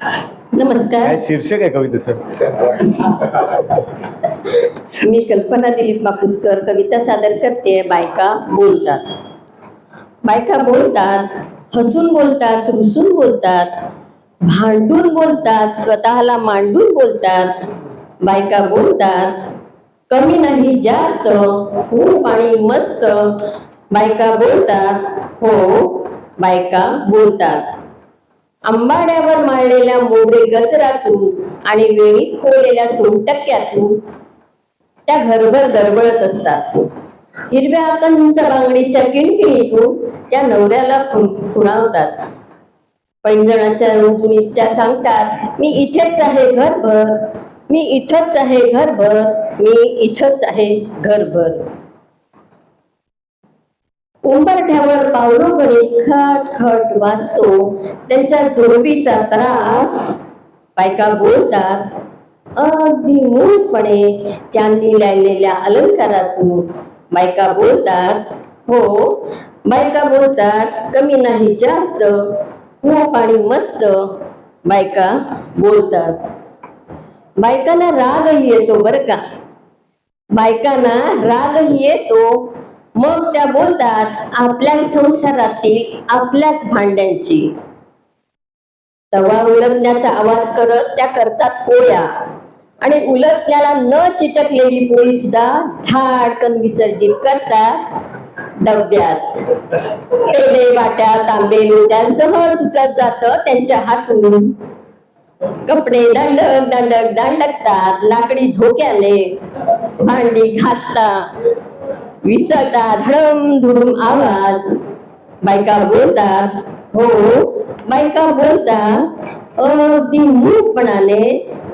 नमस्कार. काय शीर्षक आहे कवितेचं? मी कल्पना दिलीप माकुसकर कविता सादर करते. बायका बोलतात. बायका बोलतात हसून बोलतात रुसून बोलतात भांडून बोलतात स्वतःला मांडून बोलतात. बायका बोलतात कमी नाही जास्त खूप आणि मस्त. बायका बोलतात हो बायका बोलतात. आंबाड्यावर माळलेल्या मोगरे गजरातून आणि वेळी खोलेल्या सोनटक्क्यातून त्या घरभर दरबळत असतात. हिरव्या कंच बांगडीच्या किणकिणीतून त्या नवऱ्याला खुणावतात पैंजणाच्या रुंजुनीत त्या सांगतात मी इथेच आहे घरभर. मी इथंच आहे घरभर. मी इथंच आहे घरभर. उंबरठ्यावर पावलोकडे खट खट वाजतो. त्यांच्या झोपीचा त्रास. बायका बोलतात अगदी मूळपणे त्यांनी लिहिलेल्या अलंकारातून. बायका बोलतात हो. बायका बोलतात कमी नाही जास्त. खूप आणि मस्त. बायका बोलतात बायकांना रागही येतो बर का? बायकांना रागही येतो. मग त्या बोलतात आपल्या संसारातील आपल्याच भांड्यांची. तवा उलटण्याचा आवाज करत त्या करतात पोळ्या. आणि उलटण्याला न चिटकलेली पोळी सुद्धा धाडकन विसर्जित करतात डब्यात पेले वाट्या तांबे लोट्या सहज सुटत जात त्यांच्या हातून. कपडे दंडक दंडक दंडकतात लाकडी धोक्याने भांडी घासता विसरता धडम धुडूम आवाज. बायका बोलतात हो बायका बोलतात अगदी मूकपणाने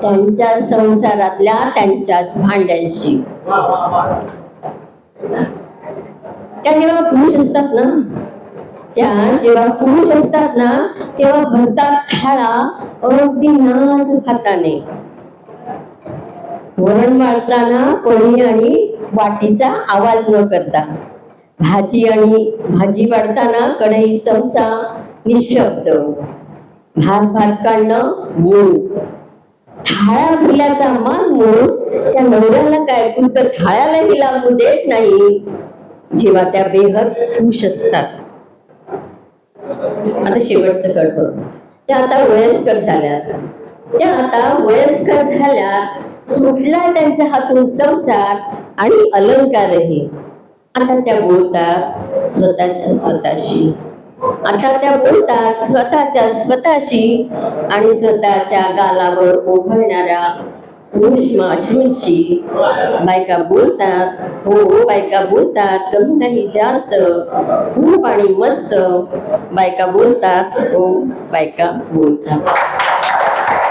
त्यांच्या संसारातल्या त्यांच्याच भांड्यांशी. त्या जेव्हा पुरुष असतात ना त्या जेव्हा पुरुष असतात ना तेव्हा भरतात थाळा अगदी नाच खाताने वरण वाढताना कोणी आणि वाटीचा आवाज न करता. भाजी आणि भाजी वाढताना कढई चमचा निशब्द. भात भात काढणं मूग थाळा भरल्याचा मान मूस त्या नवऱ्याला काय तर थाळ्यालाही लागू देत नाही. जेव्हा त्या बेहद खुश असतात. आता शेवटचं कळतं. त्या आता वयस्कर झाल्या त्या आता वयस्कर झाल्या सुटला त्यांच्या हातून संसार आणि अलंकारही. आता त्या बोलतात स्वतःच्या स्वतःशी. आता त्या बोलतात स्वतःच्या स्वतःशी आणि स्वतःच्या गालावर ओघळणाऱ्या बायका बोलतात हो बायका बोलतात कमी नाही जास्त खूप आणि मस्त. बायका बोलतात हो बायका बोलतात.